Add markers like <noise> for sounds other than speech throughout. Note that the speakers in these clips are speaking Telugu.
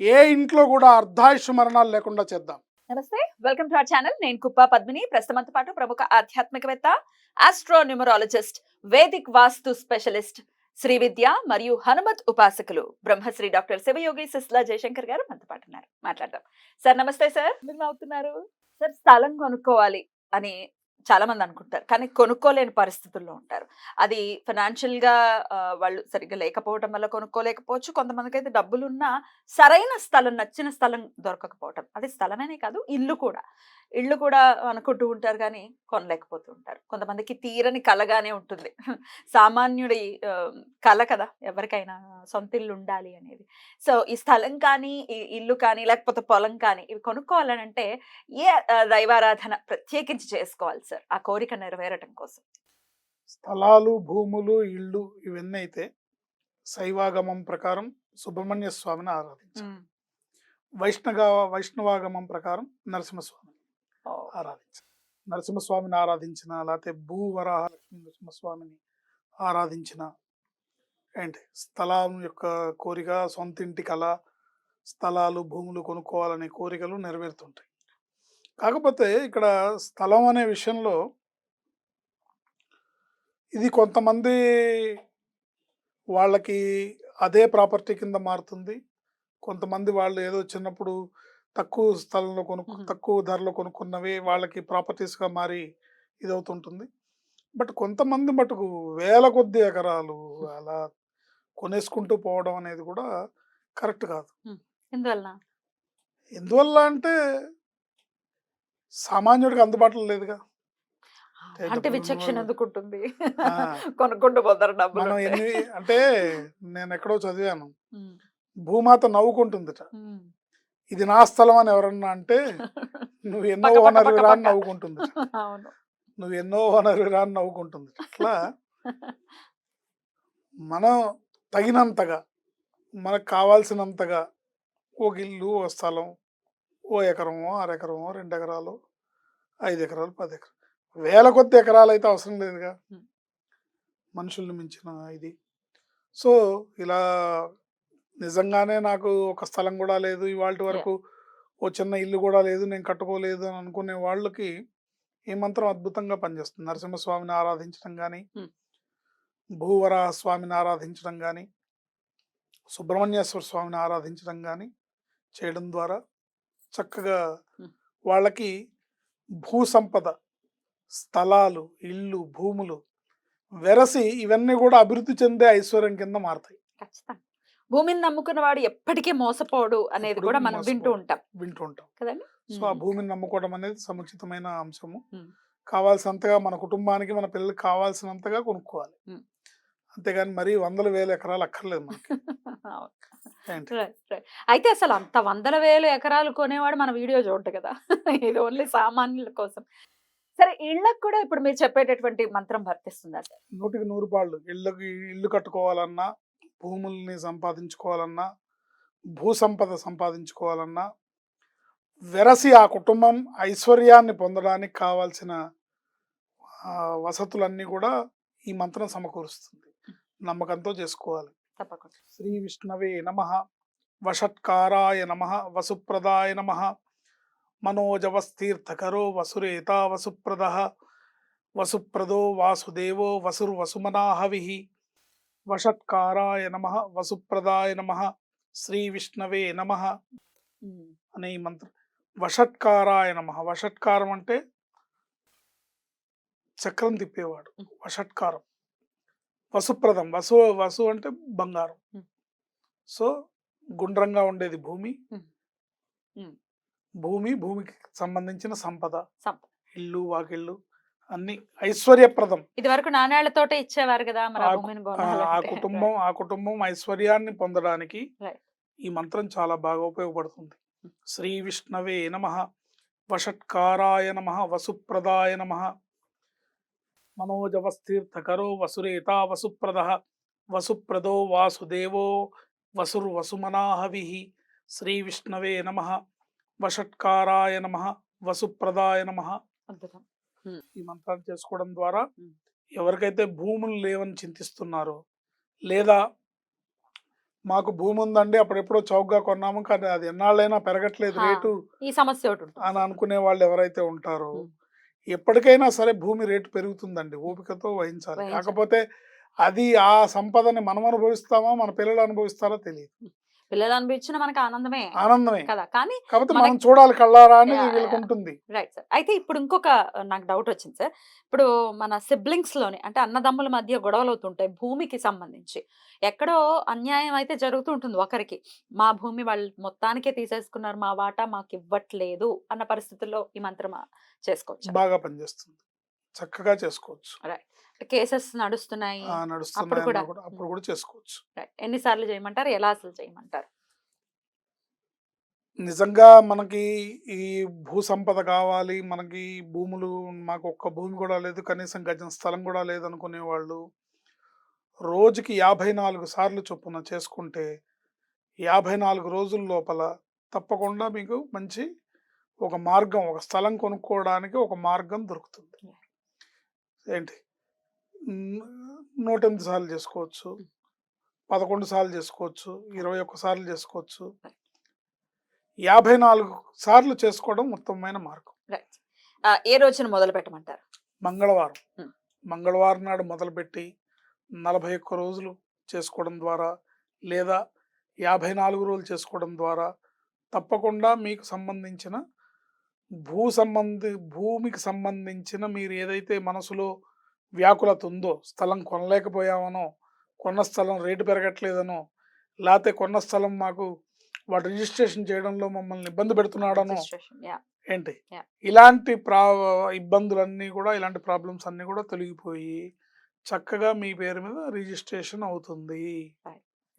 ఏ ఇంట్లో కూడా అర్ధాయుష్ మరణాలు లేకుండా చేద్దాం. నమస్తే వెల్కమ్ టు అవర్ ఛానల్. నేను కుప్పా పద్మిని. ప్రస్తుతంతో పాటు ప్రముఖ ఆధ్యాత్మికవేత్త astronumerologist Vedic vastu specialist Shri విద్య మరియు హనుమత్ ఉపాసకులు బ్రహ్మశ్రీ డాక్టర్ శివయోగి సిస్లా జయశంకర్ గారు మనతో పాటు ఉన్నారు. మాట్లాడదాం. సార్ నమస్తే సార్. మీరు నవ్వుతున్నారు. సార్ స్థలం కొనుక్కోవాలి అని చాలా మంది అనుకుంటారు. కానీ కొనుక్కోలేని పరిస్థితుల్లో ఉంటారు. అది ఫైనాన్షియల్గా వాళ్ళు సరిగ్గా లేకపోవటం వల్ల కొనుక్కోలేకపోవచ్చు. కొంతమందికి అయితే డబ్బులున్నా సరైన స్థలం నచ్చిన స్థలం దొరకకపోవటం. అది స్థలమేనే కాదు ఇల్లు కూడా. ఇల్లు కూడా అనుకుంటూ ఉంటారు కానీ కొనలేకపోతూ ఉంటారు కొంతమందికి తీరని కలగానే ఉంటుంది. సామాన్యుడి కల కదా ఎవరికైనా సొంత ఇల్లు ఉండాలి అనేది. సో ఈ స్థలం కానీ ఈ ఇల్లు కానీ లేకపోతే పొలం కానీ ఇవి కొనుక్కోవాలని అంటే ఏ దైవారాధన ప్రత్యేకించి చేసుకోవాలి సార్? ఆ కోరిక నెరవేరటం కోసం. స్థలాలు భూములు ఇళ్ళు ఇవన్నీ అయితే శైవాగమం ప్రకారం సుబ్రహ్మణ్య స్వామిని ఆరాధించాం వైష్ణవ వైష్ణవాగమం ప్రకారం నరసింహస్వామిని ఓ, ఆరాధించాలి నరసింహస్వామిని ఆరాధించిన లేకపోతే భూవరాహ లక్ష్మీ నరసింహస్వామిని ఆరాధించిన ఏంటి? స్థలం యొక్క కోరిక సొంత ఇంటి కళ స్థలాలు భూములు కొనుక్కోవాలనే కోరికలు నెరవేరుతుంటాయి. కాకపోతే ఇక్కడ స్థలం అనే విషయంలో ఇది కొంతమంది వాళ్ళకి అదే ప్రాపర్టీ కింద మారుతుంది. కొంతమంది వాళ్ళు ఏదో చిన్నప్పుడు తక్కువ స్థలంలో కొనుక్కు. తక్కువ ధరలో కొనుక్కున్నవి వాళ్ళకి ప్రాపర్టీస్గా మారి ఇదవుతుంటుంది. బట్ కొంతమంది మటుకు వేల కొద్ది ఎకరాలు అలా కొనేసుకుంటూ పోవడం అనేది కూడా కరెక్ట్ కాదు. ఎందువల్ల? ఎందువల్ల అంటే సామాన్యుడికి అందుబాటులో లేదుగా. అంటే విచక్షణ ఉన్నవాళ్ళు- ఎందుకు ఉంటుంది ఆ. కొనుక్కుంటూ పోతారు డబ్బులు. అంటే నేను ఎక్కడో చదివాను. భూమాత నవ్వుకుంటుందిట. ఉమ్. ఇది నా స్థలం అని ఎవరన్నా అంటే నువ్వు <laughs> ఎన్నో పక్క, పక్క, ఓనర్ పక్క, రా అని. నవ్వుకుంటుంది. నువ్వు ఎన్నో ఓనర్ రా అని నవ్వుకుంటుంది. అట్లా <laughs> మనం తగినంతగా మనకు కావాల్సినంతగా ఒక ఇల్లు ఒక స్థలం ఓ ఎకరమో అర ఎకరమో రెండు ఎకరాలు ఐదు ఎకరాలు పది ఎకరాలు వేల కొద్ది ఎకరాలు అయితే అవసరం లేదుగా. మనుషుల్ని మించిన ఇది. సో ఇలా నిజంగానే నాకు ఒక స్థలం కూడా లేదు. ఇవాళ వరకు ఓ చిన్న ఇల్లు కూడా లేదు. నేను కట్టుకోలేదు అని అనుకునే వాళ్ళకి ఈ మంత్రం అద్భుతంగా పనిచేస్తుంది. నరసింహస్వామిని ఆరాధించడం కానీ. భూవరాహ స్వామిని ఆరాధించడం కానీ సుబ్రహ్మణ్యేశ్వర స్వామిని ఆరాధించడం కానీ చేయడం ద్వారా చక్కగా. వాళ్ళకి భూ సంపద స్థలాలు ఇల్లు భూములు వెరసి ఇవన్నీ కూడా అభివృద్ధి చెందే ఐశ్వర్యం కింద మారతాయి. ఖచ్చితంగా. భూమిని నమ్ముకున్న వాడు ఎప్పటికీ మోసపోడు అనేది కూడా మనం వింటూ. ఉంటాం. వింటూ ఉంటాం. కదండి? సో ఆ భూమిని నమ్ముకోవడం అనేది సముచితమైన అంశము. కావాల్సినంతగా మన కుటుంబానికి మన పిల్లలకి కావాల్సినంతగా కొనుక్కోవాలి. అంతేగాని మరీ వందల వేల ఎకరాలు అక్కర్లేదు మనకి. <laughs> అయితే అసలు అంత వందల వేలు ఎకరాలు కొనేవాడు మన వీడియో చూడదు కదా. ఇది ఓన్లీ సామాన్యుల కోసం. సరే ఇళ్ళకు కూడా ఇప్పుడు మీరు చెప్పేటటువంటి మంత్రం వర్తిస్తుందా నూటికి నూరు పాళ్ళు. ఇళ్ళకి ఇల్లు కట్టుకోవాలన్నా భూముల్ని సంపాదించుకోవాలన్నా భూ సంపద సంపాదించుకోవాలన్నా వెరసి ఆ కుటుంబం ఐశ్వర్యాన్ని పొందడానికి కావాల్సిన వసతులన్నీ కూడా ఈ మంత్రం సమకూరుస్తుంది. నమ్మకంతో చేసుకోవాలి. శ్రీ విష్ణవే నమ. వషట్కారాయ నమ. వసుప్రదాయ నమ. మనోజవస్తీర్థకరో వసురేతా వసుప్రద. వసుప్రదో వాసుదేవో వసుర్వసుమనాహవి. వషట్కారాయ నమ వసుప్రదాయ నమ శ్రీ విష్ణవే నమ. అనే ఈ మంత్రం. వషట్కారాయ నమ. వషట్కారం అంటే చక్రం తిప్పేవాడు. వషట్కారం. వసుప్రదం. వసు వసు అంటే బంగారం. సో గుండ్రంగా ఉండేది భూమి. భూమి భూమికి సంబంధించిన సంపద. సంపద. ఇల్లు వాకిళ్ళు. అన్ని ఐశ్వర్యప్రదం. ఇది వరకు నాణేళ్ళతోటే ఇచ్చేవారు కదా ఆ కుటుంబం ఆ కుటుంబం ఐశ్వర్యాన్ని పొందడానికి. ఈ మంత్రం చాలా బాగా ఉపయోగపడుతుంది. శ్రీ విష్ణవే నమ వషట్కారాయ నమ వసుప్రదాయ నమ. మనోజవస్తీర్థకరో వసురేతా వసుప్రద వసుప్రదో వాసుదేవో వసుర్వసుమనాహవి. శ్రీ విష్ణవే నమ వషట్కారాయ నమ వసుప్రదాయ నమ. అద్భుతం. ఈ మంత్రాలు చేసుకోవడం ద్వారా. ఎవరికైతే భూములు లేవని చింతిస్తున్నారో లేదా మాకు భూమి ఉందండి అప్పుడెప్పుడో చౌకగా కొన్నాము కానీ అది ఎన్నాళ్ళైనా పెరగట్లేదు. రేటు ఈ సమస్య అని అనుకునే వాళ్ళు ఎవరైతే ఉంటారో. ఎప్పటికైనా సరే భూమి రేటు పెరుగుతుందండి ఓపికతో వహించాలి. కాకపోతే అది ఆ సంపదని మనం అనుభవిస్తామా మన పిల్లలు అనుభవిస్తారో తెలియదు పిల్లలు అనిపించిన మనకి ఆనందమే ఆనందమే. కదా. కానీ మనకి- మనం చూడాలి కళ్ళారా అని. ఉంటుంది రైట్ సార్ అయితే ఇప్పుడు ఇంకొక నాకు డౌట్ వచ్చింది సార్ ఇప్పుడు మన సిబ్లింగ్స్లోని అంటే అన్నదమ్ముల మధ్య గొడవలు అవుతుంటాయి భూమికి సంబంధించి. ఎక్కడో అన్యాయం అయితే జరుగుతూ ఉంటుంది ఒకరికి. మా భూమి వాళ్ళు మొత్తానికే తీసేసుకున్నారు మా వాటా మాకు ఇవ్వట్లేదు అన్న పరిస్థితుల్లో ఈ మంత్రం చేసుకోవచ్చు. బాగా పనిచేస్తుంది. చక్కగా చేసుకోవచ్చు. కేసెస్ నడుస్తున్నాయి అప్పుడు నడుస్తున్నాయి కూడా. అప్పుడు చేసుకోవచ్చు. ఎన్నిసార్లు చేయమంటారు? ఎలా అసలు చేయమంటారు? నిజంగా మనకి ఈ భూ సంపద కావాలి మనకి భూములు మాకు ఒక్క భూమి కూడా లేదు కనీసం గజం స్థలం కూడా లేదు అనుకునే వాళ్ళు రోజుకి యాభై నాలుగు సార్లు చొప్పున చేసుకుంటే యాభై నాలుగు రోజుల లోపల తప్పకుండా మీకు మంచి ఒక మార్గం ఒక స్థలం కొనుక్కోవడానికి ఒక మార్గం దొరుకుతుంది. ఏంటి? నూట ఎనిమిది సార్లు చేసుకోవచ్చు. పదకొండు సార్లు చేసుకోవచ్చు. ఇరవై ఒక్క సార్లు చేసుకోవచ్చు. యాభై నాలుగు సార్లు చేసుకోవడం ఉత్తమమైన మార్గం. ఏ రోజున మొదలు పెట్టమంటారు? మంగళవారం. మంగళవారం నాడు మొదలుపెట్టి నలభై ఒక్క రోజులు చేసుకోవడం ద్వారా లేదా యాభై నాలుగు రోజులు చేసుకోవడం ద్వారా తప్పకుండా మీకు సంబంధించిన భూ సంబంధి భూమికి సంబంధించిన మీరు ఏదైతే మనసులో వ్యాకులత ఉందో స్థలం కొనలేకపోయామనో కొన్న స్థలం రేటు పెరగట్లేదనో లేకపోతే కొన్న స్థలం మాకు వాడు రిజిస్ట్రేషన్ చేయడంలో మమ్మల్ని ఇబ్బంది పెడుతున్నాడనో. ఏంటి. ఇలాంటి ప్రా ఇబ్బందులన్నీ కూడా ఇలాంటి ప్రాబ్లమ్స్ అన్నీ కూడా తొలగిపోయి చక్కగా మీ పేరు మీద రిజిస్ట్రేషన్ అవుతుంది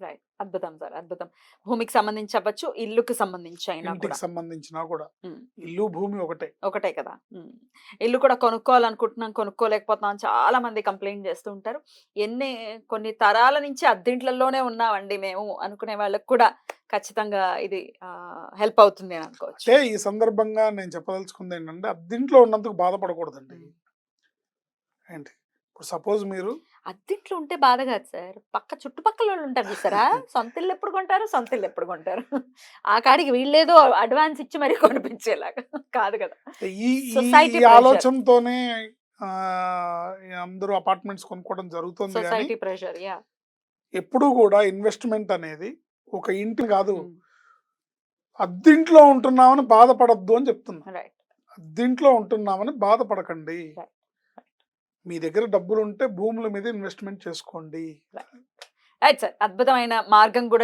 రైట్. అద్భుతం సార్. అద్భుతం. భూమికి సంబంధించి అవ్వచ్చు ఇల్లుకి సంబంధించి అయినా ఇంటికి సంబంధించిన కూడా. ఇల్లు భూమి ఒకటే. ఒకటే కదా. ఇల్లు కూడా కొనుక్కోవాలనుకుంటున్నాం కొనుక్కోలేకపోతున్నాం చాలా మంది కంప్లైంట్ చేస్తూ ఉంటారు. ఎన్ని కొన్ని తరాల నుంచి అద్దెంట్లలోనే ఉన్నామండి మేము అనుకునే వాళ్ళకి కూడా ఖచ్చితంగా ఇది హెల్ప్ అవుతుంది అని అనుకోవచ్చు. ఈ సందర్భంగా నేను చెప్పదలుచుకుంది ఏంటంటే అద్దీంట్లో ఉన్నందుకు బాధపడకూడదండి. ఏంటి? ఇప్పుడు సపోజ్ మీరు అద్దెంట్లో ఉంటే బాధ కాదు సార్. పక్క చుట్టుపక్కల వాళ్ళు ఉంటారు చూసారా? <laughs> సొంత ఇల్లు ఎప్పుడు కొంటారు? సొంత ఇల్లు ఎప్పుడు కొంటారు? ఆ కాడికి వీళ్ళేదో అడ్వాన్స్ ఇచ్చి మరీ కొనిపించేలాగా. కాదు కదా. ఈ pressure. ఆలోచనతోనే అందరూ అపార్ట్మెంట్స్ కొనుక్కోవడం జరుగుతుంది సొసైటీ ప్రెషర్. యా ఎప్పుడూ కూడా ఇన్వెస్ట్మెంట్ అనేది ఒక ఇంటి కాదు. అద్దింట్లో ఉంటున్నామని బాధపడద్దు అని చెప్తున్నా. అద్దింట్లో ఉంటున్నామని బాధపడకండి. మీ దగ్గర డబ్బులు ఉంటే భూముల మీద ఇన్వెస్ట్మెంట్ చేసుకోండి. రైట్ సార్ అద్భుతమైన మార్గం కూడా